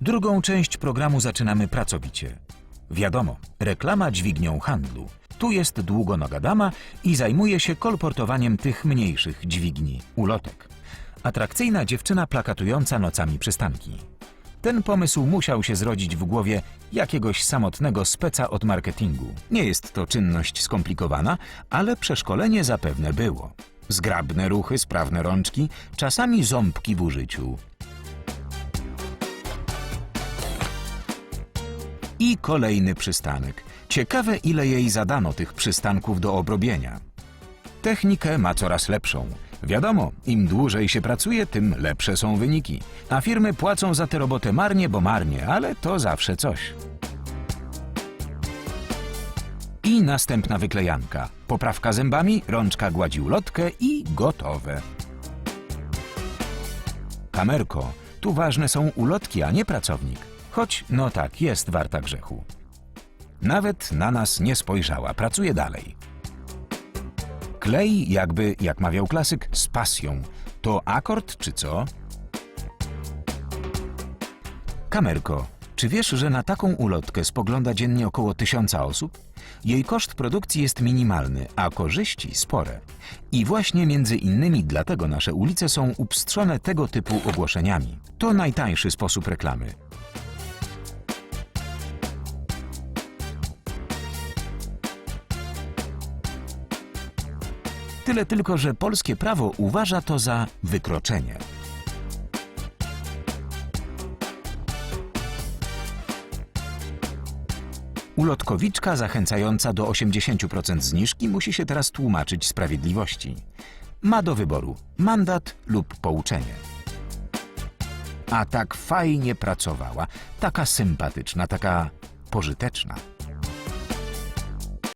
Drugą część programu zaczynamy pracowicie. Wiadomo, reklama dźwignią handlu. Tu jest długonoga dama i zajmuje się kolportowaniem tych mniejszych dźwigni, ulotek. Atrakcyjna dziewczyna plakatująca nocami przystanki. Ten pomysł musiał się zrodzić w głowie jakiegoś samotnego speca od marketingu. Nie jest to czynność skomplikowana, ale przeszkolenie zapewne było. Zgrabne ruchy, sprawne rączki, czasami ząbki w użyciu. I kolejny przystanek. Ciekawe, ile jej zadano tych przystanków do obrobienia. Technikę ma coraz lepszą. Wiadomo, im dłużej się pracuje, tym lepsze są wyniki. A firmy płacą za tę robotę marnie, bo marnie, ale to zawsze coś. I następna wyklejanka. Poprawka zębami, rączka gładzi ulotkę i gotowe. Kamerko, tu ważne są ulotki, a nie pracownik. Choć, no tak, jest warta grzechu. Nawet na nas nie spojrzała, pracuje dalej. Klej, jakby, jak mawiał klasyk, z pasją. To akord, czy co? Kamerko, czy wiesz, że na taką ulotkę spogląda dziennie około tysiąca osób? Jej koszt produkcji jest minimalny, a korzyści spore. I właśnie między innymi dlatego nasze ulice są upstrzone tego typu ogłoszeniami. To najtańszy sposób reklamy. Tyle tylko, że polskie prawo uważa to za wykroczenie. Ulotkowiczka zachęcająca do 80% zniżki musi się teraz tłumaczyć sprawiedliwości. Ma do wyboru mandat lub pouczenie. A tak fajnie pracowała, taka sympatyczna, taka pożyteczna.